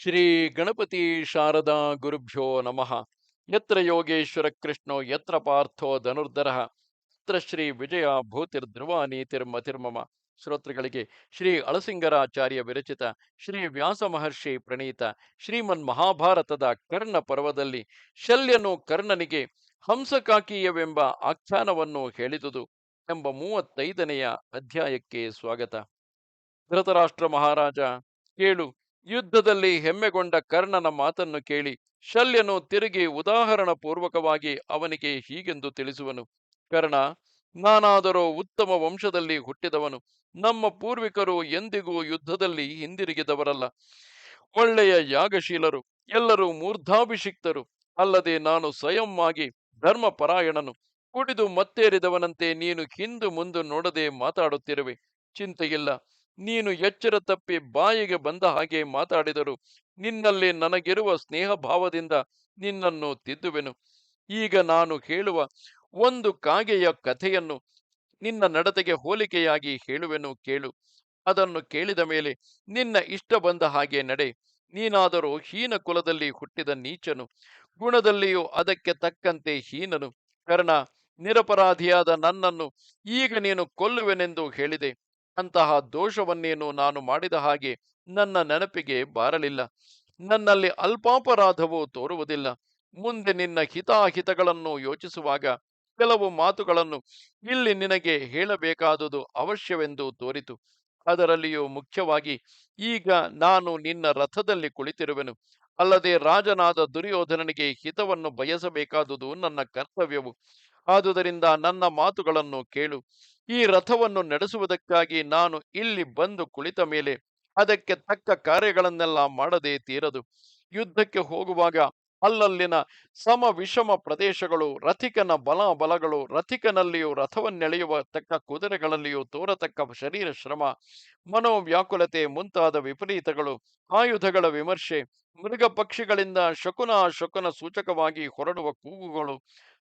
ಶ್ರೀ ಗಣಪತಿ ಶಾರದಾ ಗುರುಭ್ಯೋ ನಮಃ. ಯತ್ರ ಯೋಗೇಶ್ವರ ಕೃಷ್ಣೋ, ಯತ್ರ ಪಾರ್ಥೋ ಧನುರ್ಧರ. ಯತ್ರ ಶ್ರೀ ವಿಜಯ ಭೂತಿರ್ಧ್ರುವ ನೀತಿರ್ಮತಿರ್ಮಮ ಶ್ರೋತೃಗಳಿಗೆ ಶ್ರೀ ಅಳಸಿಂಗರಾಚಾರ್ಯ ವಿರಚಿತ ಶ್ರೀ ವ್ಯಾಸ ಮಹರ್ಷಿ ಪ್ರಣೀತ ಶ್ರೀಮನ್ ಮಹಾಭಾರತದ ಕರ್ಣ ಪರ್ವದಲ್ಲಿ ಶಲ್ಯನು ಕರ್ಣನಿಗೆ ಹಂಸಕಾಕೀಯವೆಂಬ ಆಖ್ಯಾನವನ್ನು ಹೇಳಿದುದು ಎಂಬ ಮೂವತ್ತೈದನೆಯ ಅಧ್ಯಾಯಕ್ಕೆ ಸ್ವಾಗತ. ಧೃತರಾಷ್ಟ್ರ ಮಹಾರಾಜ, ಕೇಳು. ಯುದ್ಧದಲ್ಲಿ ಹೆಮ್ಮೆಗೊಂಡ ಕರ್ಣನ ಮಾತನ್ನು ಕೇಳಿ ಶಲ್ಯನು ತಿರುಗಿ ಉದಾಹರಣ ಪೂರ್ವಕವಾಗಿ ಅವನಿಗೆ ಹೀಗೆಂದು ತಿಳಿಸುವನು. ಕರ್ಣ, ನಾನಾದರೋ ಉತ್ತಮ ವಂಶದಲ್ಲಿ ಹುಟ್ಟಿದವನು. ನಮ್ಮ ಪೂರ್ವಿಕರು ಎಂದಿಗೂ ಯುದ್ಧದಲ್ಲಿ ಹಿಂದಿರುಗಿದವರಲ್ಲ. ಒಳ್ಳೆಯ ಯಾಗಶೀಲರು, ಎಲ್ಲರೂ ಮೂರ್ಧಾಭಿಷಿಕ್ತರು. ಅಲ್ಲದೆ ನಾನು ಸ್ವಯಂವಾಗಿ ಧರ್ಮಪರಾಯಣನು. ಕುಡಿದು ಮತ್ತೇರಿದವನಂತೆ ನೀನು ಹಿಂದು ಮುಂದು ನೋಡದೆ ಮಾತಾಡುತ್ತಿರುವೆ. ಚಿಂತೆಯಿಲ್ಲ. ನೀನು ಎಚ್ಚರ ತಪ್ಪಿ ಬಾಯಿಗೆ ಬಂದ ಹಾಗೆ ಮಾತಾಡಿದರು. ನಿನ್ನಲ್ಲಿ ನನಗಿರುವ ಸ್ನೇಹ ಭಾವದಿಂದ ನಿನ್ನನ್ನು ತಿದ್ದುವೆನು. ಈಗ ನಾನು ಹೇಳುವ ಒಂದು ಕಾಗೆಯ ಕಥೆಯನ್ನು ನಿನ್ನ ನಡತೆಗೆ ಹೋಲಿಕೆಯಾಗಿ ಹೇಳುವೆನು ಕೇಳು. ಅದನ್ನು ಕೇಳಿದ ಮೇಲೆ ನಿನ್ನ ಇಷ್ಟ ಬಂದ ಹಾಗೆ ನಡೆ. ನೀನಾದರೂ ಹೀನ ಕುಲದಲ್ಲಿ ಹುಟ್ಟಿದ ನೀಚನು. ಗುಣದಲ್ಲಿಯೂ ಅದಕ್ಕೆ ತಕ್ಕಂತೆ ಹೀನನು. ಕರ್ಣ, ನಿರಪರಾಧಿಯಾದ ನನ್ನನ್ನು ಈಗ ನೀನು ಕೊಲ್ಲುವೆನೆಂದು ಹೇಳಿದೆ. ಅಂತಹ ದೋಷವನ್ನೇನು ನಾನು ಮಾಡಿದ ಹಾಗೆ ನನ್ನ ನೆನಪಿಗೆ ಬಾರಲಿಲ್ಲ. ನನ್ನಲ್ಲಿ ಅಲ್ಪಾಪರಾಧವು ತೋರುವುದಿಲ್ಲ. ಮುಂದೆ ನಿನ್ನ ಹಿತಾಹಿತಗಳನ್ನು ಯೋಚಿಸುವಾಗ ಕೆಲವು ಮಾತುಗಳನ್ನು ಇಲ್ಲಿ ನಿನಗೆ ಹೇಳಬೇಕಾದುದು ಅವಶ್ಯವೆಂದು ತೋರಿತು. ಅದರಲ್ಲಿಯೂ ಮುಖ್ಯವಾಗಿ ಈಗ ನಾನು ನಿನ್ನ ರಥದಲ್ಲಿ ಕುಳಿತಿರುವೆನು. ಅಲ್ಲದೆ ರಾಜನಾದ ದುರ್ಯೋಧನನಿಗೆ ಹಿತವನ್ನು ಬಯಸಬೇಕಾದುದು ನನ್ನ ಕರ್ತವ್ಯವು. ಆದುದರಿಂದ ನನ್ನ ಮಾತುಗಳನ್ನು ಕೇಳು. ಈ ರಥವನ್ನು ನಡೆಸುವುದಕ್ಕಾಗಿ ನಾನು ಇಲ್ಲಿ ಬಂದು ಕುಳಿತ ಮೇಲೆ ಅದಕ್ಕೆ ತಕ್ಕ ಕಾರ್ಯಗಳನ್ನೆಲ್ಲ ಮಾಡದೇ ತೀರದು. ಯುದ್ಧಕ್ಕೆ ಹೋಗುವಾಗ ಅಲ್ಲಲ್ಲಿನ ಸಮ ವಿಷಮ ಪ್ರದೇಶಗಳು, ರಥಿಕನ ಬಲ ಬಲಗಳು ರಥಿಕನಲ್ಲಿಯೂ ರಥವನ್ನೆಳೆಯುವ ತಕ್ಕ ಕುದುರೆಗಳಲ್ಲಿಯೂ ತೋರತಕ್ಕ ಶರೀರ ಶ್ರಮ, ಮನೋವ್ಯಾಕುಲತೆ ಮುಂತಾದ ವಿಪರೀತಗಳು, ಆಯುಧಗಳ ವಿಮರ್ಶೆ, ಮೃಗ ಪಕ್ಷಿಗಳಿಂದ ಶಕುನ ಶಕುನ ಸೂಚಕವಾಗಿ ಹೊರಡುವ ಕೂಗುಗಳು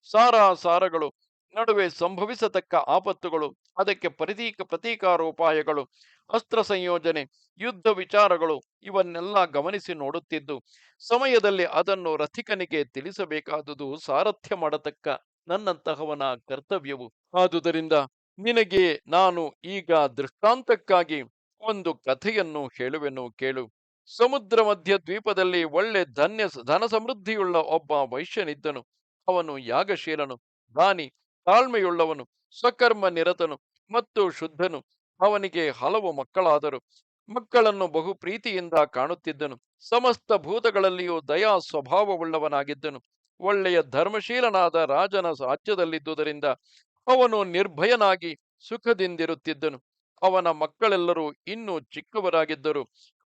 ಸಾರಾ ಸಾರಗಳು ನಡುವೆ ಸಂಭವಿಸತಕ್ಕ ಆಪತ್ತುಗಳು, ಅದಕ್ಕೆ ಪ್ರತೀಕ ಪ್ರತೀಕಾರೋಪಾಯಗಳು ಅಸ್ತ್ರ ಸಂಯೋಜನೆ, ಯುದ್ಧ ವಿಚಾರಗಳು ಇವನ್ನೆಲ್ಲ ಗಮನಿಸಿ ನೋಡುತ್ತಿದ್ದು, ಸಮಯದಲ್ಲಿ ಅದನ್ನು ರಥಿಕನಿಗೆ ತಿಳಿಸಬೇಕಾದುದು ಸಾರಥ್ಯ ಮಾಡತಕ್ಕ ನನ್ನಂತಹವನ ಕರ್ತವ್ಯವು. ಆದುದರಿಂದ ನಿನಗೆ ನಾನು ಈಗ ದೃಷ್ಟಾಂತಕ್ಕಾಗಿ ಒಂದು ಕಥೆಯನ್ನು ಹೇಳುವೆನು ಕೇಳು. ಸಮುದ್ರ ಮಧ್ಯ ದ್ವೀಪದಲ್ಲಿ ಒಳ್ಳೆ ಧನ್ಯ, ಧನ ಸಮೃದ್ಧಿಯುಳ್ಳ ಒಬ್ಬ ವೈಶ್ಯನಿದ್ದನು. ಅವನು ಯಾಗಶೀಲನು. ದಾನಿ ತಾಳ್ಮೆಯುಳ್ಳವನು, ಸ್ವಕರ್ಮ ನಿರತನು ಮತ್ತು ಶುದ್ಧನು. ಅವನಿಗೆ ಹಲವು ಮಕ್ಕಳಾದರು. ಮಕ್ಕಳನ್ನು ಬಹು ಪ್ರೀತಿಯಿಂದ ಕಾಣುತ್ತಿದ್ದನು. ಸಮಸ್ತ ಭೂತಗಳಲ್ಲಿಯೂ ದಯಾ ಸ್ವಭಾವವುಳ್ಳವನಾಗಿದ್ದನು. ಒಳ್ಳೆಯ ಧರ್ಮಶೀಲನಾದ ರಾಜನ ರಾಜ್ಯದಲ್ಲಿದ್ದುದರಿಂದ ಅವನು ನಿರ್ಭಯನಾಗಿ ಸುಖದಿಂದಿರುತ್ತಿದ್ದನು. ಅವನ ಮಕ್ಕಳೆಲ್ಲರೂ ಇನ್ನೂ ಚಿಕ್ಕವರಾಗಿದ್ದರು.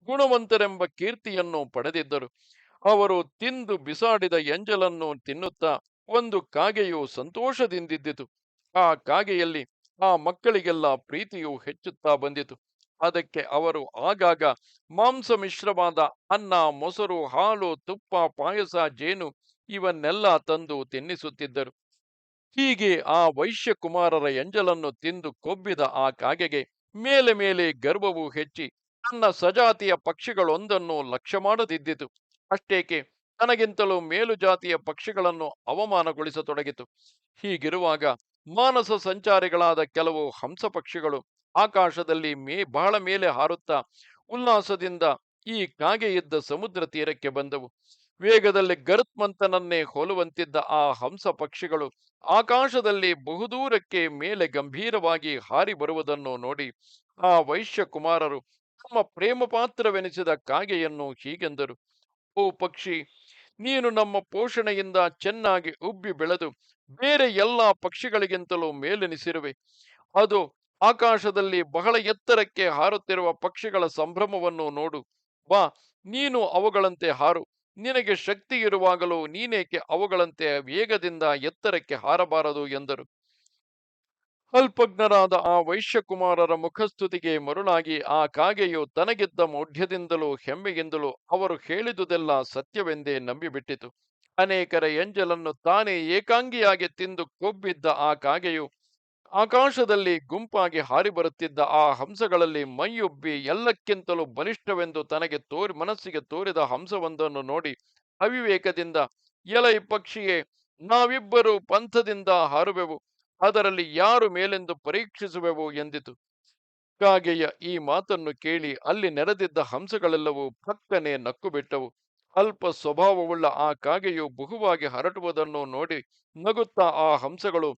ಗುಣವಂತರೆಂಬ ಕೀರ್ತಿಯನ್ನು ಪಡೆದಿದ್ದರು. ಅವರು ತಿಂದು ಬಿಸಾಡಿದ ಎಂಜಲನ್ನು ತಿನ್ನುತ್ತಾ ಒಂದು ಕಾಗೆಯು ಸಂತೋಷದಿಂದಿದ್ದಿತು. ಆ ಕಾಗೆಯಲ್ಲಿ ಆ ಮಕ್ಕಳಿಗೆಲ್ಲ ಪ್ರೀತಿಯು ಹೆಚ್ಚುತ್ತಾ ಬಂದಿತು. ಅದಕ್ಕೆ ಅವರು ಆಗಾಗ ಮಾಂಸ ಮಿಶ್ರವಾದ ಅನ್ನ, ಮೊಸರು, ಹಾಲು, ತುಪ್ಪ, ಪಾಯಸ, ಜೇನು ಇವನ್ನೆಲ್ಲ ತಂದು ತಿನ್ನಿಸುತ್ತಿದ್ದರು. ಹೀಗೆ ಆ ವೈಶ್ಯ ಕುಮಾರರ ಎಂಜಲನ್ನು ತಿಂದು ಕೊಬ್ಬಿದ ಆ ಕಾಗೆಗೆ ಮೇಲೆ ಮೇಲೆ ಗರ್ವವು ಹೆಚ್ಚಿ ತನ್ನ ಸಜಾತಿಯ ಪಕ್ಷಿಗಳೊಂದನ್ನು ಲಕ್ಷ್ಯ ಮಾಡದಿದ್ದಿತು. ಅಷ್ಟೇಕೆ ತನಗಿಂತಲೂ ಮೇಲು ಜಾತಿಯ ಪಕ್ಷಿಗಳನ್ನು ಅವಮಾನಗೊಳಿಸತೊಡಗಿತು. ಹೀಗಿರುವಾಗ ಮಾನಸ ಸಂಚಾರಿಗಳಾದ ಕೆಲವು ಹಂಸ ಪಕ್ಷಿಗಳು ಆಕಾಶದಲ್ಲಿ ಮೇ, ಬಹಳ ಮೇಲೆ ಹಾರುತ್ತಾ ಉಲ್ಲಾಸದಿಂದ ಈ ಕಾಗೆ ಇದ್ದ ಸಮುದ್ರ ತೀರಕ್ಕೆ ಬಂದವು. ವೇಗದಲ್ಲಿ ಗರುತ್ಮಂತನನ್ನೇ ಹೋಲುವಂತಿದ್ದ ಆ ಹಂಸ ಪಕ್ಷಿಗಳು ಆಕಾಶದಲ್ಲಿ ಬಹುದೂರಕ್ಕೆ ಮೇಲೆ ಗಂಭೀರವಾಗಿ ಹಾರಿ ಬರುವುದನ್ನು ನೋಡಿ ಆ ವೈಶ್ಯ ಕುಮಾರರು ತಮ್ಮ ಪ್ರೇಮ ಪಾತ್ರವೆನಿಸಿದ ಕಾಗೆಯನ್ನು ಹೀಗೆಂದರು. ಓ ಪಕ್ಷಿ ನೀನು ನಮ್ಮ ಪೋಷಣೆಯಿಂದ ಚೆನ್ನಾಗಿ ಉಬ್ಬಿ ಬೆಳೆದು ಬೇರೆ ಎಲ್ಲ ಪಕ್ಷಿಗಳಿಗಿಂತಲೂ ಮೇಲೆನಿಸಿರುವೆ. ಅದು ಆಕಾಶದಲ್ಲಿ ಬಹಳ ಎತ್ತರಕ್ಕೆ ಹಾರುತ್ತಿರುವ ಪಕ್ಷಿಗಳ ಸಂಭ್ರಮವನ್ನು ನೋಡು. ಬಾ, ನೀನು ಅವುಗಳಂತೆ ಹಾರು. ನಿನಗೆ ಶಕ್ತಿ ಇರುವಾಗಲೂ ನೀನೇಕೆ ಅವುಗಳಂತೆ ವೇಗದಿಂದ ಎತ್ತರಕ್ಕೆ ಹಾರಬಾರದು ಎಂದರು. ಅಲ್ಪಜ್ಞರಾದ ಆ ವೈಶ್ಯಕುಮಾರರ ಮುಖಸ್ತುತಿಗೆ ಮರುಳಾಗಿ, ಆ ಕಾಗೆಯು ತನಗಿದ್ದ ಮೌಢ್ಯದಿಂದಲೂ ಹೆಮ್ಮೆಯಿಂದಲೂ ಅವರು ಹೇಳಿದುದೆಲ್ಲ ಸತ್ಯವೆಂದೇ ನಂಬಿಬಿಟ್ಟಿತು. ಅನೇಕರ ಎಂಜಲನ್ನು ತಾನೇ ಏಕಾಂಗಿಯಾಗಿ ತಿಂದು ಕೊಬ್ಬಿದ್ದ ಆ ಕಾಗೆಯು ಆಕಾಶದಲ್ಲಿ ಗುಂಪಾಗಿ ಹಾರಿ ಬರುತ್ತಿದ್ದ ಆ ಹಂಸಗಳಲ್ಲಿ ಮೈಯುಬ್ಬಿ ಎಲ್ಲಕ್ಕಿಂತಲೂ ಬಲಿಷ್ಠವೆಂದು ತನಗೆ ತೋರಿ, ಮನಸ್ಸಿಗೆ ತೋರಿದ ಹಂಸವೊಂದನ್ನು ನೋಡಿ ಅವಿವೇಕದಿಂದ, ಎಲೈ ಪಕ್ಷಿಯೇ, ನಾವಿಬ್ಬರು ಪಂಥದಿಂದ ಹಾರುವೆವು. ಅದರಲ್ಲಿ ಯಾರು ಮೇಲೆಂದು ಪರೀಕ್ಷಿಸುವೆವು ಎಂದಿತು. ಕಾಗೆಯ ಈ ಮಾತನ್ನು ಕೇಳಿ ಅಲ್ಲಿ ನೆರೆದಿದ್ದ ಹಂಸಗಳೆಲ್ಲವೂ ಪಕ್ಕನೆ ನಕ್ಕು ಬಿಟ್ಟವು ಅಲ್ಪ ಸ್ವಭಾವವುಳ್ಳ ಆ ಕಾಗೆಯು ಬಹುವಾಗಿ ಹರಟುವುದನ್ನು ನೋಡಿ ನಗುತ್ತಾ ಆ ಹಂಸಗಳು,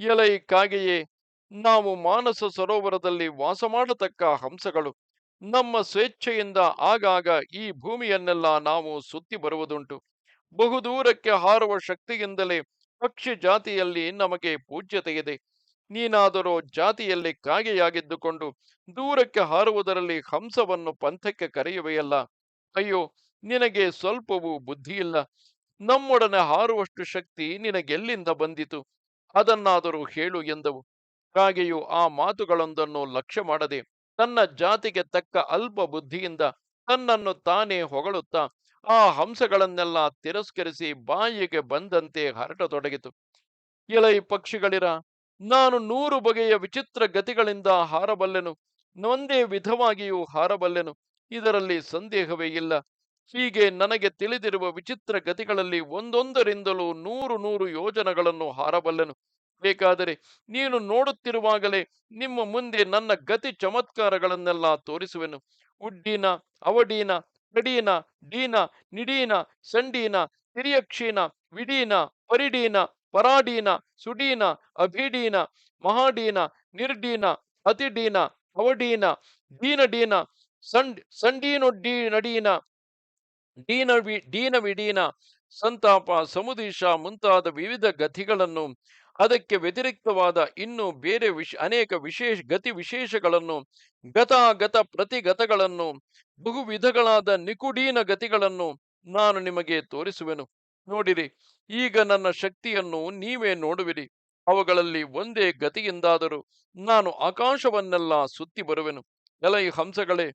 ಎಲೈ ಕಾಗೆಯೇ, ನಾವು ಮಾನಸ ಸರೋವರದಲ್ಲಿ ವಾಸ ಮಾಡತಕ್ಕ ಹಂಸಗಳು. ನಮ್ಮ ಸ್ವೇಚ್ಛೆಯಿಂದ ಆಗಾಗ ಈ ಭೂಮಿಯನ್ನೆಲ್ಲ ನಾವು ಸುತ್ತಿ ಬರುವುದುಂಟು. ಬಹುದೂರಕ್ಕೆ ಹಾರುವ ಶಕ್ತಿಯಿಂದಲೇ ಪಕ್ಷಿ ಜಾತಿಯಲ್ಲಿ ನಮಗೆ ಪೂಜ್ಯತೆಯಿದೆ. ನೀನಾದರೂ ಜಾತಿಯಲ್ಲಿ ಕಾಗೆಯಾಗಿದ್ದುಕೊಂಡು ದೂರಕ್ಕೆ ಹಾರುವುದರಲ್ಲಿ ಹಂಸವನ್ನು ಪಂಥಕ್ಕೆ ಕರೆಯುವೆಯಲ್ಲ. ಅಯ್ಯೋ, ನಿನಗೆ ಸ್ವಲ್ಪವೂ ಬುದ್ಧಿಯಿಲ್ಲ. ನಮ್ಮೊಡನೆ ಹಾರುವಷ್ಟು ಶಕ್ತಿ ನಿನಗೆಲ್ಲಿಂದ ಬಂದಿತು? ಅದನ್ನಾದರೂ ಹೇಳು ಎಂದವು. ಕಾಗೆಯು ಆ ಮಾತುಗಳೊಂದನ್ನು ಲಕ್ಷ್ಯ ಮಾಡದೆ ತನ್ನ ಜಾತಿಗೆ ತಕ್ಕ ಅಲ್ಪ ಬುದ್ಧಿಯಿಂದ ತನ್ನನ್ನು ತಾನೇ ಹೊಗಳುತ್ತಾ ಆ ಹಂಸಗಳನ್ನೆಲ್ಲ ತಿರಸ್ಕರಿಸಿ ಬಾಯಿಗೆ ಬಂದಂತೆ ಹರಟತೊಡಗಿತು. ಇಳೈ ಪಕ್ಷಿಗಳಿರ, ನಾನು ನೂರು ಬಗೆಯ ವಿಚಿತ್ರ ಗತಿಗಳಿಂದ ಹಾರಬಲ್ಲೆನು ಒಂದೇ ವಿಧವಾಗಿಯೂ ಹಾರಬಲ್ಲೆನು, ಇದರಲ್ಲಿ ಸಂದೇಹವೇ ಇಲ್ಲ. ಹೀಗೆ ನನಗೆ ತಿಳಿದಿರುವ ವಿಚಿತ್ರ ಗತಿಗಳಲ್ಲಿ ಒಂದೊಂದರಿಂದಲೂ ನೂರು ನೂರು ಯೋಜನಗಳನ್ನು ಹಾರಬಲ್ಲೆನು. ಬೇಕಾದರೆ ನೀನು ನೋಡುತ್ತಿರುವಾಗಲೇ ನಿಮ್ಮ ಮುಂದೆ ನನ್ನ ಗತಿ ಚಮತ್ಕಾರಗಳನ್ನೆಲ್ಲ ತೋರಿಸುವೆನು. ಉಡ್ಡಿನ, ಅವಡೀನ ಕಡೀನ ಡೀನ ನಿಡೀನ, ಸಂಡೀನ ತಿರಿಯಕ್ಷೀನ ವಿಡೀನ, ಪರಿಡೀನ, ಪರಾಡೀನ, ಸುಡೀನ, ಅಭಿಡೀನ, ಮಹಾಡೀನ, ನಿರ್ಡೀನ, ಅತಿಡೀನ, ಅವಡೀನ, ದೀನಡೀನ, ಸಂಡ್, ಸಂಡೀನೊಡ್ಡೀ ನಡೀನ ಡೀನವಿ ಡೀನವಿಡೀನ ಸಂತಾಪ, ಸಮುದೀಶ ಮುಂತಾದ ವಿವಿಧ ಗತಿಗಳನ್ನು ಅದಕ್ಕೆ ವ್ಯತಿರಿಕ್ತವಾದ ಇನ್ನು ಬೇರೆ ವಿಶ್, ಅನೇಕ ವಿಶೇಷ ಗತಿ ವಿಶೇಷಗಳನ್ನು, ಗತಾಗತ ಪ್ರತಿಗತಗಳನ್ನು ಬಹು ವಿಧಗಳಾದ ನಿಕುಡೀನ ಗತಿಗಳನ್ನು ನಾನು ನಿಮಗೆ ತೋರಿಸುವೆನು. ನೋಡಿರಿ, ಈಗ ನನ್ನ ಶಕ್ತಿಯನ್ನು ನೀವೇ ನೋಡುವಿರಿ. ಅವುಗಳಲ್ಲಿ ಒಂದೇ ಗತಿಯಿಂದಾದರೂ ನಾನು ಆಕಾಶವನ್ನೆಲ್ಲ ಸುತ್ತಿ ಬರುವೆನು. ಎಲೈ ಹಂಸಗಳೇ,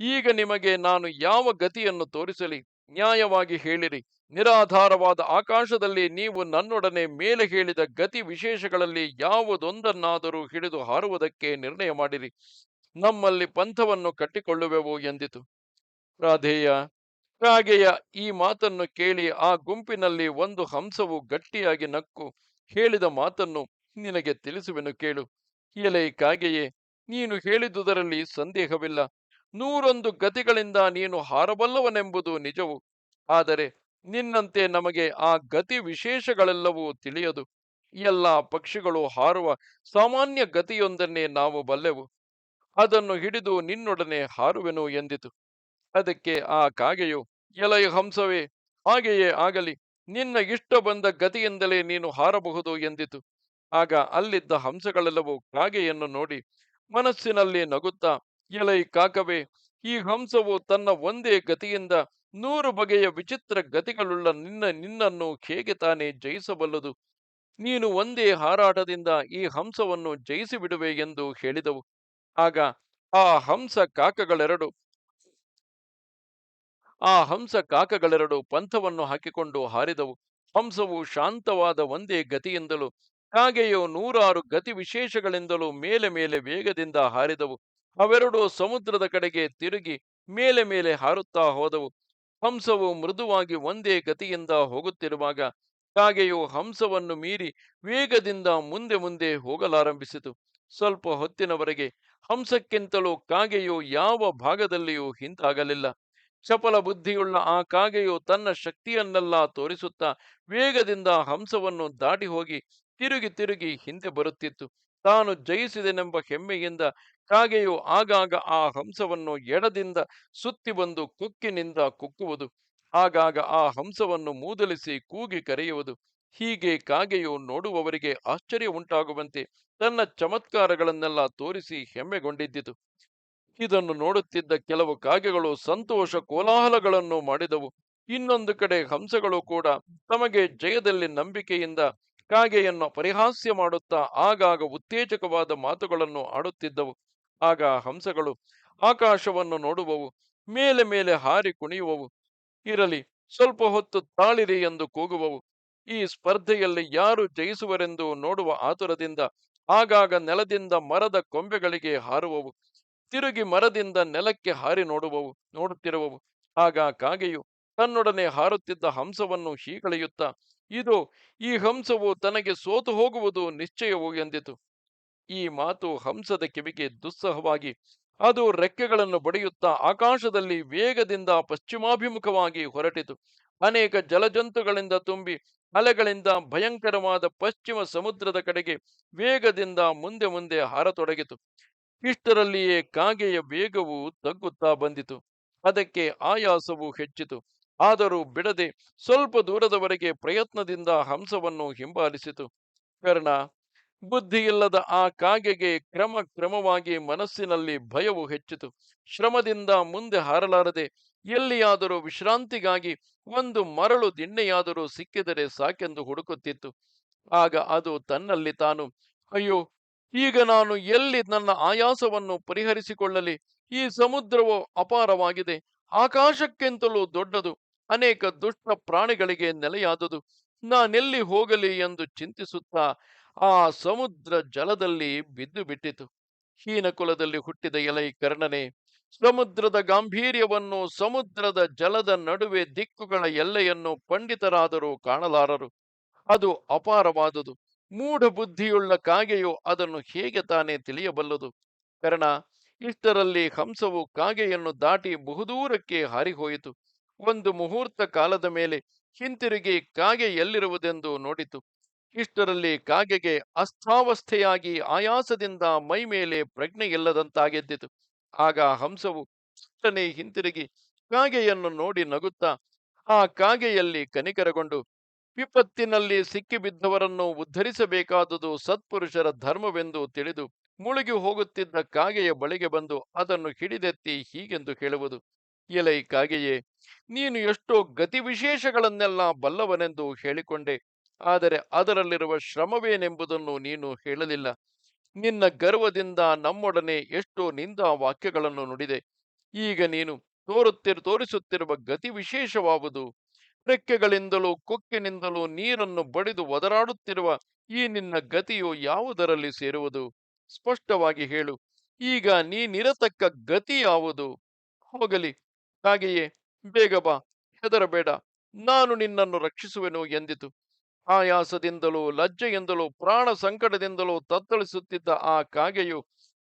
ಈಗ ನಿಮಗೆ ನಾನು ಯಾವ ಗತಿಯನ್ನು ತೋರಿಸಲಿ? ನ್ಯಾಯವಾಗಿ ಹೇಳಿರಿ. ನಿರಾಧಾರವಾದ ಆಕಾಶದಲ್ಲಿ ನೀವು ನನ್ನೊಡನೆ ಮೇಲೆ ಹೇಳಿದ ಗತಿ ವಿಶೇಷಗಳಲ್ಲಿ ಯಾವುದೊಂದನ್ನಾದರೂ ಹಿಡಿದು ಹಾರುವುದಕ್ಕೆ ನಿರ್ಣಯ ಮಾಡಿರಿ. ನಮ್ಮಲ್ಲಿ ಪಂಥವನ್ನು ಕಟ್ಟಿಕೊಳ್ಳುವೆವು ಎಂದಿತು. ರಾಧೇಯ, ರಾಗೆಯ ಈ ಮಾತನ್ನು ಕೇಳಿ ಆ ಗುಂಪಿನಲ್ಲಿ ಒಂದು ಹಂಸವು ಗಟ್ಟಿಯಾಗಿ ನಕ್ಕು. ಹೇಳಿದ ಮಾತನ್ನು ನಿನಗೆ ತಿಳಿಸುವೆನು ಕೇಳು. ಎಲೆ ಕಾಗೆಯೇ, ನೀನು ಹೇಳಿದುದರಲ್ಲಿ ಸಂದೇಹವಿಲ್ಲ. ನೂರೊಂದು ಗತಿಗಳಿಂದ ನೀನು ಹಾರಬಲ್ಲವನೆಂಬುದು ನಿಜವು. ಆದರೆ ನಿನ್ನಂತೆ ನಮಗೆ ಆ ಗತಿ ವಿಶೇಷಗಳೆಲ್ಲವೂ ತಿಳಿಯದು. ಎಲ್ಲ ಪಕ್ಷಿಗಳು ಹಾರುವ ಸಾಮಾನ್ಯ ಗತಿಯೊಂದನ್ನೇ ನಾವು ಬಲ್ಲೆವು. ಅದನ್ನು ಹಿಡಿದು ನಿನ್ನೊಡನೆ ಹಾರುವೆನು ಎಂದಿತು. ಅದಕ್ಕೆ ಆ ಕಾಗೆಯು, ಎಲೈ ಹಂಸವೇ, ಹಾಗೆಯೇ ಆಗಲಿ, ನಿನ್ನ ಇಷ್ಟ ಬಂದ ಗತಿಯಿಂದಲೇ ನೀನು ಹಾರಬಹುದು ಎಂದಿತು. ಆಗ ಅಲ್ಲಿದ್ದ ಹಂಸಗಳೆಲ್ಲವೂ ಕಾಗೆಯನ್ನು ನೋಡಿ ಮನಸ್ಸಿನಲ್ಲಿ ನಗುತ್ತಾ ಎಲೈ ಕಾಕವೇ, ಈ ಹಂಸವು ತನ್ನ ಒಂದೇ ಗತಿಯಿಂದ ನೂರು ಬಗೆಯ ವಿಚಿತ್ರ ಗತಿಗಳುಳ್ಳ ನಿನ್ನ ನಿನ್ನನ್ನು ಹೇಗೆ ತಾನೇ ಜಯಿಸಬಲ್ಲದು? ನೀನು ಒಂದೇ ಹಾರಾಟದಿಂದ ಈ ಹಂಸವನ್ನು ಜಯಿಸಿ ಬಿಡುವೆ ಎಂದು ಹೇಳಿದವು. ಆಗ ಆ ಹಂಸ ಕಾಕಗಳೆರಡು, ಆ ಹಂಸ ಕಾಕಗಳೆರಡು ಪಂಥವನ್ನು ಹಾಕಿಕೊಂಡು ಹಾರಿದವು. ಹಂಸವು ಶಾಂತವಾದ ಒಂದೇ ಗತಿಯಿಂದಲೂ, ಕಾಗೆಯು ನೂರಾರು ಗತಿ ವಿಶೇಷಗಳಿಂದಲೂ ಮೇಲೆ ಮೇಲೆ ವೇಗದಿಂದ ಹಾರಿದವು. ಅವೆರಡು ಸಮುದ್ರದ ಕಡೆಗೆ ತಿರುಗಿ ಮೇಲೆ ಮೇಲೆ ಹಾರುತ್ತಾ ಹೋದವು. ಹಂಸವು ಮೃದುವಾಗಿ ಒಂದೇ ಗತಿಯಿಂದ ಹೋಗುತ್ತಿರುವಾಗ ಕಾಗೆಯು ಹಂಸವನ್ನು ಮೀರಿ ವೇಗದಿಂದ ಮುಂದೆ ಮುಂದೆ ಹೋಗಲಾರಂಭಿಸಿತು. ಸ್ವಲ್ಪ ಹೊತ್ತಿನವರೆಗೆ ಹಂಸಕ್ಕಿಂತಲೂ ಕಾಗೆಯು ಯಾವ ಭಾಗದಲ್ಲಿಯೂ ಹಿಂತಾಗಲಿಲ್ಲ. ಚಪಲ ಬುದ್ಧಿಯುಳ್ಳ ಆ ಕಾಗೆಯು ತನ್ನ ಶಕ್ತಿಯನ್ನೆಲ್ಲ ತೋರಿಸುತ್ತಾ ವೇಗದಿಂದ ಹಂಸವನ್ನು ದಾಟಿ ಹೋಗಿ ತಿರುಗಿ ತಿರುಗಿ ಹಿಂದೆ ಬರುತ್ತಿತ್ತು. ತಾನು ಜಯಿಸಿದೆನೆಂಬ ಹೆಮ್ಮೆಯಿಂದ ಕಾಗೆಯು ಆಗಾಗ ಆ ಹಂಸವನ್ನು ಎಡದಿಂದ ಸುತ್ತಿ ಬಂದು ಕುಕ್ಕಿನಿಂದ ಕುಕ್ಕುವುದು. ಆಗಾಗ ಆ ಹಂಸವನ್ನು ಮೂದಲಿಸಿ ಕೂಗಿ ಕರೆಯುವುದು. ಹೀಗೆ ಕಾಗೆಯು ನೋಡುವವರಿಗೆ ಆಶ್ಚರ್ಯ ಉಂಟಾಗುವಂತೆ ತನ್ನ ಚಮತ್ಕಾರಗಳನ್ನೆಲ್ಲ ತೋರಿಸಿ ಹೆಮ್ಮೆಗೊಂಡಿದ್ದಿತು. ಇದನ್ನು ನೋಡುತ್ತಿದ್ದ ಕೆಲವು ಕಾಗೆಗಳು ಸಂತೋಷ ಕೋಲಾಹಲಗಳನ್ನು ಮಾಡಿದವು. ಇನ್ನೊಂದು ಕಡೆ ಹಂಸಗಳು ಕೂಡ ತಮಗೆ ಜಯದಲ್ಲಿ ನಂಬಿಕೆಯಿಂದ ಕಾಗೆಯನ್ನು ಪರಿಹಾಸ್ಯ ಮಾಡುತ್ತಾ ಆಗಾಗ ಉತ್ತೇಜಕವಾದ ಮಾತುಗಳನ್ನು ಆಡುತ್ತಿದ್ದವು. ಆಗ ಹಂಸಗಳು ಆಕಾಶವನ್ನು ನೋಡುವವು, ಮೇಲೆ ಮೇಲೆ ಹಾರಿ ಕುಣಿಯುವವು. ಇರಲಿ, ಸ್ವಲ್ಪ ಹೊತ್ತು ತಾಳಿರಿ ಎಂದು ಕೂಗುವವು. ಈ ಸ್ಪರ್ಧೆಯಲ್ಲಿ ಯಾರು ಜಯಿಸುವರೆಂದು ನೋಡುವ ಆತುರದಿಂದ ಆಗಾಗ ನೆಲದಿಂದ ಮರದ ಕೊಂಬೆಗಳಿಗೆ ಹಾರುವವು. ತಿರುಗಿ ಮರದಿಂದ ನೆಲಕ್ಕೆ ಹಾರಿ ನೋಡುವವು, ನೋಡುತ್ತಿರುವವು. ಆಗ ಕಾಗೆಯು ತನ್ನೊಡನೆ ಹಾರುತ್ತಿದ್ದ ಹಂಸವನ್ನು ಹೀಗಳೆಯುತ್ತಾ ಇದು ಈ ಹಂಸವು ತನಗೆ ಸೋತು ಹೋಗುವುದು ನಿಶ್ಚಯವು ಎಂದಿತು. ಈ ಮಾತು ಹಂಸದ ಕಿವಿಗೆ ದುಸ್ಸಹವಾಗಿ, ಅದು ರೆಕ್ಕೆಗಳನ್ನು ಬಡಿಯುತ್ತಾ ಆಕಾಶದಲ್ಲಿ ವೇಗದಿಂದ ಪಶ್ಚಿಮಾಭಿಮುಖವಾಗಿ ಹೊರಟಿತು. ಅನೇಕ ಜಲಜಂತುಗಳಿಂದ ತುಂಬಿ, ಅಲೆಗಳಿಂದ ಭಯಂಕರವಾದ ಪಶ್ಚಿಮ ಸಮುದ್ರದ ಕಡೆಗೆ ವೇಗದಿಂದ ಮುಂದೆ ಮುಂದೆ ಹಾರತೊಡಗಿತು. ಇಷ್ಟರಲ್ಲಿಯೇ ಕಾಗೆಯ ವೇಗವು ತಗ್ಗುತ್ತಾ ಬಂದಿತು. ಅದಕ್ಕೆ ಆಯಾಸವು ಹೆಚ್ಚಿತು. ಆದರೂ ಬಿಡದೆ ಸ್ವಲ್ಪ ದೂರದವರೆಗೆ ಪ್ರಯತ್ನದಿಂದ ಹಂಸವನ್ನು ಹಿಂಬಾಲಿಸಿತು. ಕರ್ಣ, ಬುದ್ಧಿಯಿಲ್ಲದ ಆ ಕಾಗೆಗೆ ಕ್ರಮ ಕ್ರಮವಾಗಿ ಮನಸ್ಸಿನಲ್ಲಿ ಭಯವು ಹೆಚ್ಚಿತು. ಶ್ರಮದಿಂದ ಮುಂದೆ ಹಾರಲಾರದೆ ಎಲ್ಲಿಯಾದರೂ ವಿಶ್ರಾಂತಿಗಾಗಿ ಒಂದು ಮರಳು ದಿಣ್ಣೆಯಾದರೂ ಸಿಕ್ಕಿದರೆ ಸಾಕೆಂದು ಹುಡುಕುತ್ತಿತ್ತು. ಆಗ ಅದು ತನ್ನಲ್ಲಿ ತಾನು, ಅಯ್ಯೋ, ಈಗ ನಾನು ಎಲ್ಲಿ ನನ್ನ ಆಯಾಸವನ್ನು ಪರಿಹರಿಸಿಕೊಳ್ಳಲಿ? ಈ ಸಮುದ್ರವು ಅಪಾರವಾಗಿದೆ. ಆಕಾಶಕ್ಕಿಂತಲೂ ದೊಡ್ಡದು. ಅನೇಕ ದುಷ್ಟ ಪ್ರಾಣಿಗಳಿಗೆ ನೆಲೆಯಾದುದು. ನಾನೆಲ್ಲಿ ಹೋಗಲಿ ಎಂದು ಚಿಂತಿಸುತ್ತಾ ಆ ಸಮುದ್ರ ಜಲದಲ್ಲಿ ಬಿದ್ದು ಬಿಟ್ಟಿತು. ಹೀನ ಕುಲದಲ್ಲಿ ಹುಟ್ಟಿದ ಎಲೈ ಕರ್ಣನೆ, ಸಮುದ್ರದ ಗಾಂಭೀರ್ಯವನ್ನು ಸಮುದ್ರದ ಜಲದ ನಡುವೆ ದಿಕ್ಕುಗಳ ಎಲ್ಲೆಯನ್ನು ಪಂಡಿತರಾದರೂ ಕಾಣಲಾರರು. ಅದು ಅಪಾರವಾದುದು. ಮೂಢ ಬುದ್ಧಿಯುಳ್ಳ ಕಾಗೆಯು ಅದನ್ನು ಹೇಗೆ ತಾನೇ ತಿಳಿಯಬಲ್ಲದು? ಕರ್ಣ, ಇಷ್ಟರಲ್ಲಿ ಹಂಸವು ಕಾಗೆಯನ್ನು ದಾಟಿ ಬಹುದೂರಕ್ಕೆ ಹಾರಿಹೋಯಿತು. ಒಂದು ಮುಹೂರ್ತ ಕಾಲದ ಮೇಲೆ ಹಿಂತಿರುಗಿ ಕಾಗೆ ಎಲ್ಲಿರುವುದೆಂದು ನೋಡಿತು. ಇಷ್ಟರಲ್ಲಿ ಕಾಗೆಗೆ ಅಸ್ಥಾವಸ್ಥೆಯಾಗಿ ಆಯಾಸದಿಂದ ಮೈ ಮೇಲೆ ಪ್ರಜ್ಞೆ ಇಲ್ಲದಂತಾಗೆದ್ದಿತು. ಆಗ ಹಂಸವು ಸುತ್ತನೆ ಹಿಂತಿರುಗಿ ಕಾಗೆಯನ್ನು ನೋಡಿ ನಗುತ್ತಾ, ಆ ಕಾಗೆಯಲ್ಲಿ ಕನಿಕರಗೊಂಡು, ವಿಪತ್ತಿನಲ್ಲಿ ಸಿಕ್ಕಿಬಿದ್ದವರನ್ನು ಉದ್ಧರಿಸಬೇಕಾದುದು ಸತ್ಪುರುಷರ ಧರ್ಮವೆಂದು ತಿಳಿದು ಮುಳುಗಿ ಹೋಗುತ್ತಿದ್ದ ಕಾಗೆಯ ಬಳಿಗೆ ಬಂದು ಅದನ್ನು ಹಿಡಿದೆತ್ತಿ ಹೀಗೆಂದು ಹೇಳುವುದು. ಎಲೈ ಕಾಗೆಯೇ, ನೀನು ಎಷ್ಟೋ ಗತಿವಿಶೇಷಗಳನ್ನೆಲ್ಲ ಬಲ್ಲವನೆಂದು ಹೇಳಿಕೊಂಡೆ, ಆದರೆ ಅದರಲ್ಲಿರುವ ಶ್ರಮವೇನೆಂಬುದನ್ನು ನೀನು ಹೇಳಲಿಲ್ಲ. ನಿನ್ನ ಗರ್ವದಿಂದ ನಮ್ಮೊಡನೆ ಎಷ್ಟೋ ನಿಂದಾ ವಾಕ್ಯಗಳನ್ನು ನುಡಿದೆ. ಈಗ ನೀನು ತೋರುತ್ತಿರು ತೋರಿಸುತ್ತಿರುವ ಗತಿ ವಿಶೇಷವಾವುದು ರೆಕ್ಕೆಗಳಿಂದಲೂ ಕೊಕ್ಕಿನಿಂದಲೂ ನೀರನ್ನು ಬಡಿದು ಒದರಾಡುತ್ತಿರುವ ಈ ನಿನ್ನ ಗತಿಯು ಯಾವುದರಲ್ಲಿ ಸೇರುವುದು? ಸ್ಪಷ್ಟವಾಗಿ ಹೇಳು. ಈಗ ನೀನಿರತಕ್ಕ ಗತಿ ಯಾವುದು? ಹೋಗಲಿ. ಹಾಗೆಯೇ ಬೇಗ ಬಾ, ಹೆದರಬೇಡ. ನಾನು ನಿನ್ನನ್ನು ರಕ್ಷಿಸುವೆನು ಎಂದಿತು. ಆಯಾಸದಿಂದಲೂ, ಲಜ್ಜೆಯಿಂದಲೂ, ಪ್ರಾಣ ಸಂಕಟದಿಂದಲೂ ತತ್ತಳಿಸುತ್ತಿದ್ದ ಆ ಕಾಗೆಯು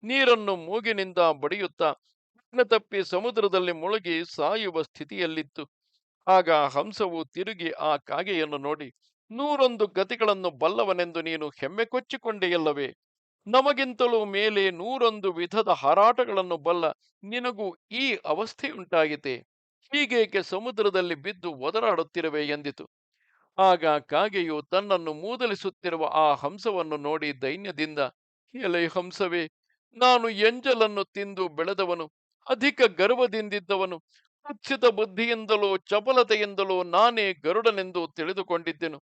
ನೀರನ್ನು ಮೂಗಿನಿಂದ ಬಡಿಯುತ್ತಾ ತಪ್ಪಿ ಸಮುದ್ರದಲ್ಲಿ ಮುಳುಗಿ ಸಾಯುವ ಸ್ಥಿತಿಯಲ್ಲಿತ್ತು. ಆಗ ಹಂಸವು ತಿರುಗಿ ಆ ಕಾಗೆಯನ್ನು ನೋಡಿ, ನೂರೊಂದು ಗತಿಗಳನ್ನು ಬಲ್ಲವನೆಂದು ನೀನು ಹೆಮ್ಮೆ ಕೊಚ್ಚಿಕೊಂಡೆಯಲ್ಲವೇ? ನಮಗಿಂತಲೂ ಮೇಲೆ ನೂರೊಂದು ವಿಧದ ಹಾರಾಟಗಳನ್ನು ಬಲ್ಲ ನಿನಗೂ ಈ ಅವಸ್ಥೆಯುಂಟಾಗಿದೆ ಹೀಗೇಕೆ ಸಮುದ್ರದಲ್ಲಿ ಬಿದ್ದು ಒದರಾಡುತ್ತಿರುವೆ ಎಂದಿತು. ಆಗ ಕಾಗೆಯು ತನ್ನನ್ನು ಮೂದಲಿಸುತ್ತಿರುವ ಆ ಹಂಸವನ್ನು ನೋಡಿ ದೈನ್ಯದಿಂದ, ಎಲೆ ಹಂಸವೇ, ನಾನು ಎಂಜಲನ್ನು ತಿಂದು ಬೆಳೆದವನು, ಅಧಿಕ ಗರ್ವದಿಂದಿದ್ದವನು ಕುಚ್ಚಿತ ಬುದ್ಧಿಯಿಂದಲೋ ಚಪಲತೆಯಿಂದಲೋ ನಾನೇ ಗರುಡನೆಂದು ತಿಳಿದುಕೊಂಡಿದ್ದೆನು.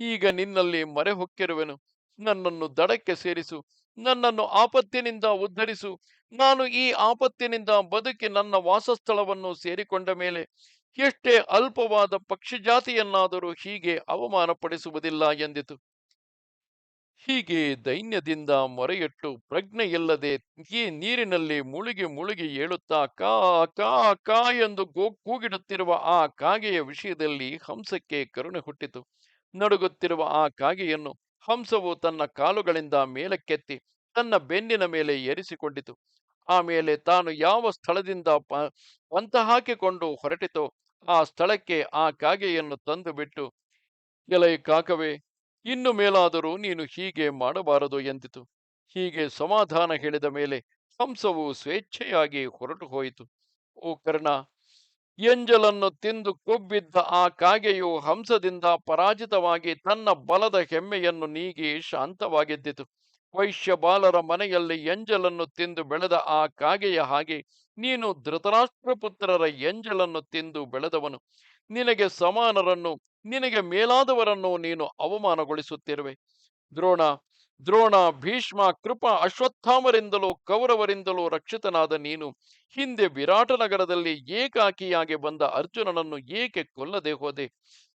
ಈಗ ನಿನ್ನಲ್ಲಿ ಮರೆ ಹೊಕ್ಕಿರುವೆನು ನನ್ನನ್ನು ದಡಕ್ಕೆ ಸೇರಿಸು. ನನ್ನನ್ನು ಆಪತ್ತಿನಿಂದ ಉದ್ಧರಿಸು. ನಾನು ಈ ಆಪತ್ತಿನಿಂದ ಬದುಕಿ ನನ್ನ ವಾಸಸ್ಥಳವನ್ನು ಸೇರಿಕೊಂಡ ಮೇಲೆ ಎಷ್ಟೇ ಅಲ್ಪವಾದ ಪಕ್ಷಿ ಜಾತಿಯನ್ನಾದರೂ ಹೀಗೆ ಅವಮಾನಪಡಿಸುವುದಿಲ್ಲ ಎಂದಿತು. ಹೀಗೆ ದೈನ್ಯದಿಂದ ಮೊರೆಯಿಟ್ಟು ಪ್ರಜ್ಞೆ ಇಲ್ಲದೆ ಈ ನೀರಿನಲ್ಲಿ ಮುಳುಗಿ ಮುಳುಗಿ ಏಳುತ್ತಾ ಕಾ ಕಾ ಕಾ ಎಂದು ಗೋ, ಕೂಗಿಡುತ್ತಿರುವ ಆ ಕಾಗೆಯ ವಿಷಯದಲ್ಲಿ ಹಂಸಕ್ಕೆ ಕರುಣೆ ಹುಟ್ಟಿತು. ನಡುಗುತ್ತಿರುವ ಆ ಕಾಗೆಯನ್ನು ಹಂಸವು ತನ್ನ ಕಾಲುಗಳಿಂದ ಮೇಲಕ್ಕೆತ್ತಿ ತನ್ನ ಬೆನ್ನಿನ ಮೇಲೆ ಏರಿಸಿಕೊಂಡಿತು. ಆಮೇಲೆ ತಾನು ಯಾವ ಸ್ಥಳದಿಂದ ಪಂತ ಹಾಕಿಕೊಂಡು ಹೊರಟಿತೋ ಆ ಸ್ಥಳಕ್ಕೆ ಆ ಕಾಗೆಯನ್ನು ತಂದು ಬಿಟ್ಟು ಎಲೈ ಕಾಕವೇ, ಇನ್ನು ಮೇಲಾದರೂ ನೀನು ಹೀಗೆ ಮಾಡಬಾರದು ಎಂದಿತು. ಹೀಗೆ ಸಮಾಧಾನ ಹೇಳಿದ ಮೇಲೆ ಹಂಸವು ಸ್ವೇಚ್ಛೆಯಾಗಿ ಹೊರಟು ಹೋಯಿತು. ಓ ಕರ್ಣ ಎಂಜಲನ್ನು ತಿಂದು ಕೊಬ್ಬಿದ್ದ ಆ ಕಾಗೆಯು ಹಂಸದಿಂದ ಪರಾಜಿತವಾಗಿ ತನ್ನ ಬಲದ ಹೆಮ್ಮೆಯನ್ನು ನೀಗಿ ಶಾಂತವಾಗಿದ್ದಿತು. ವೈಶ್ಯ ಬಾಲರ ಮನೆಯಲ್ಲಿ ಎಂಜಲನ್ನು ತಿಂದು ಬೆಳೆದ ಆ ಕಾಗೆಯ ಹಾಗೆ ನೀನು ಧೃತರಾಷ್ಟ್ರಪುತ್ರರ ಎಂಜಲನ್ನು ತಿಂದು ಬೆಳೆದವನು. ನಿನಗೆ ಸಮಾನರನ್ನು, ನಿನಗೆ ಮೇಲಾದವರನ್ನು ನೀನು ಅವಮಾನಗೊಳಿಸುತ್ತಿರುವೆ. ದ್ರೋಣ ದ್ರೋಣ, ಭೀಷ್ಮ, ಕೃಪ, ಅಶ್ವತ್ಥಾಮರಿಂದಲೋ, ಕೌರವರಿಂದಲೋ ರಕ್ಷಿತನಾದ ನೀನು, ಹಿಂದೆ ವಿರಾಟನಗರದಲ್ಲಿ ಏಕಾಕಿಯಾಗಿ ಬಂದ ಅರ್ಜುನನನ್ನು ಏಕೆ ಕೊಲ್ಲದೆ ಹೋದೆ?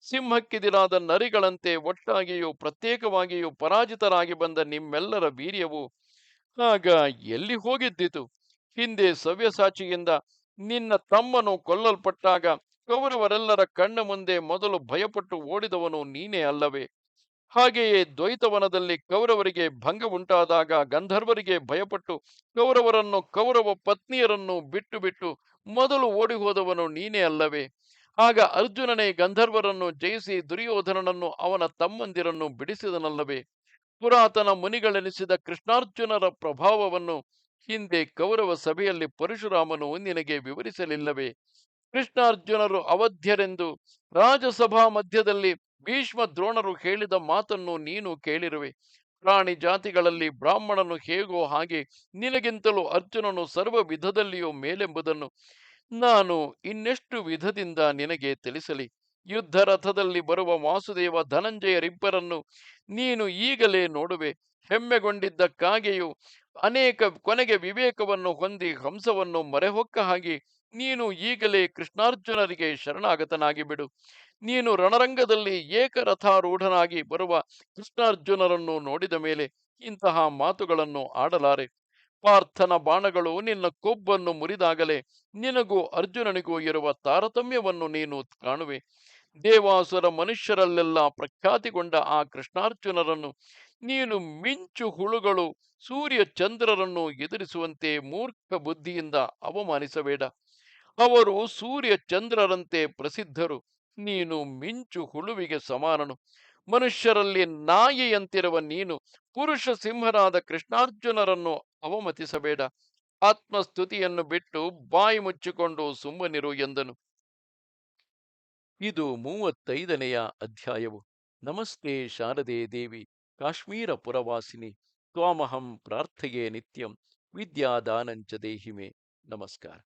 ಸಿಂಹಕ್ಕಿದಿರಾದ ನರಿಗಳಂತೆ ಒಟ್ಟಾಗಿಯೂ ಪ್ರತ್ಯೇಕವಾಗಿಯೂ ಪರಾಜಿತರಾಗಿ ಬಂದ ನಿಮ್ಮೆಲ್ಲರ ವೀರ್ಯವು ಆಗ ಎಲ್ಲಿ ಹೋಗಿದ್ದಿತು? ಹಿಂದೆ ಸವ್ಯಸಾಚಿಯಿಂದ ನಿನ್ನ ತಮ್ಮನು ಕೊಲ್ಲಲ್ಪಟ್ಟಾಗ ಕೌರವರೆಲ್ಲರ ಕಣ್ಣ ಮುಂದೆ ಮೊದಲು ಭಯಪಟ್ಟು ಓಡಿದವನು ನೀನೇ ಅಲ್ಲವೇ? ಹಾಗೆಯೇ ದ್ವೈತವನದಲ್ಲಿ ಕೌರವರಿಗೆ ಭಂಗ ಉಂಟಾದಾಗ ಗಂಧರ್ವರಿಗೆ ಭಯಪಟ್ಟು ಕೌರವರನ್ನು ಕೌರವ ಪತ್ನಿಯರನ್ನು ಬಿಟ್ಟು ಬಿಟ್ಟು ಮೊದಲು ಓಡಿ ಹೋದವನು ನೀನೇ ಅಲ್ಲವೇ? ಆಗ ಅರ್ಜುನನೇ ಗಂಧರ್ವರನ್ನು ಜಯಿಸಿ ದುರ್ಯೋಧನನನ್ನು ಅವನ ತಮ್ಮಂದಿರನ್ನು ಬಿಡಿಸಿದನಲ್ಲವೇ? ಪುರಾತನ ಮುನಿಗಳೆನಿಸಿದ ಕೃಷ್ಣಾರ್ಜುನರ ಪ್ರಭಾವವನ್ನು ಹಿಂದೆ ಕೌರವ ಸಭೆಯಲ್ಲಿ ಪರಶುರಾಮನು ನಿನಗೆ ವಿವರಿಸಲಿಲ್ಲವೇ? ಕೃಷ್ಣಾರ್ಜುನರು ಅವಧ್ಯರೆಂದು ರಾಜಸಭಾ ಮಧ್ಯದಲ್ಲಿ ಭೀಷ್ಮ ದ್ರೋಣರು ಹೇಳಿದ ಮಾತನ್ನು ನೀನು ಕೇಳಿರುವೆ. ಪ್ರಾಣಿ ಜಾತಿಗಳಲ್ಲಿ ಬ್ರಾಹ್ಮಣನು ಹೇಗೋ ಹಾಗೆ ನಿನಗಿಂತಲೂ ಅರ್ಜುನನು ಸರ್ವ ವಿಧದಲ್ಲಿಯೂ ಮೇಲೆಂಬುದನ್ನು ನಾನು ಇನ್ನೆಷ್ಟು ವಿಧದಿಂದ ನಿನಗೆ ತಿಳಿಸಲಿ? ಯುದ್ಧ ರಥದಲ್ಲಿ ಬರುವ ವಾಸುದೇವ ಧನಂಜಯರಿಬ್ಬರನ್ನು ನೀನು ಈಗಲೇ ನೋಡುವೆ. ಹೆಮ್ಮೆಗೊಂಡಿದ್ದ ಕಾಗೆಯು ಅನೇಕ ಕೊನೆಗೆ ವಿವೇಕವನ್ನು ಹೊಂದಿ ಹಂಸವನ್ನು ಮರೆಹೊಕ್ಕ ಹಾಗೆ ನೀನು ಈಗಲೇ ಕೃಷ್ಣಾರ್ಜುನರಿಗೆ ಶರಣಾಗತನಾಗಿ ಬಿಡು ನೀನು ರಣರಂಗದಲ್ಲಿ ಏಕರಥಾರೂಢನಾಗಿ ಬರುವ ಕೃಷ್ಣಾರ್ಜುನರನ್ನು ನೋಡಿದ ಮೇಲೆ ಇಂತಹ ಮಾತುಗಳನ್ನು ಆಡಲಾರೆ. ಪಾರ್ಥನ ಬಾಣಗಳು ನಿನ್ನ ಕೊಬ್ಬನ್ನು ಮುರಿದಾಗಲೇ ನಿನಗೂ ಅರ್ಜುನನಿಗೂ ಇರುವ ತಾರತಮ್ಯವನ್ನು ನೀನು ಕಾಣುವೆ. ದೇವಾಸುರ ಮನುಷ್ಯರಲ್ಲೆಲ್ಲ ಪ್ರಖ್ಯಾತಿಗೊಂಡ ಆ ಕೃಷ್ಣಾರ್ಜುನರನ್ನು ನೀನು ಮಿಂಚು ಹುಳುಗಳು ಸೂರ್ಯ ಚಂದ್ರರನ್ನು ಎದುರಿಸುವಂತೆ ಮೂರ್ಖ ಬುದ್ಧಿಯಿಂದ ಅವಮಾನಿಸಬೇಡ. ಅವರು ಸೂರ್ಯ ಚಂದ್ರರಂತೆ ಪ್ರಸಿದ್ಧರು. ನೀನು ಮಿಂಚು ಹುಳುವಿಗೆ ಸಮಾನನು. ಮನುಷ್ಯರಲ್ಲಿ ನಾಯಿಯಂತಿರುವ ನೀನು ಪುರುಷ ಸಿಂಹನಾದ ಕೃಷ್ಣಾರ್ಜುನರನ್ನು ಅವಮತಿಸಬೇಡ. ಆತ್ಮಸ್ತುತಿಯನ್ನು ಬಿಟ್ಟು ಬಾಯಿ ಮುಚ್ಚಿಕೊಂಡು ಸುಮ್ಮನಿರು ಎಂದನು. ಇದು ಮೂವತ್ತೈದನೆಯ ಅಧ್ಯಾಯವು. ನಮಸ್ತೆ ಶಾರದೆ ದೇವಿ. ಕಾಶ್ಮೀರ ಪುರವಾಸಿನಿ. ತ್ವಾಮಹಂ ಪ್ರಾರ್ಥೆಯೇ ನಿತ್ಯಂ. ವಿದ್ಯಾದಾನಂಚ ದೇಹಿಮೆ. ನಮಸ್ಕಾರ.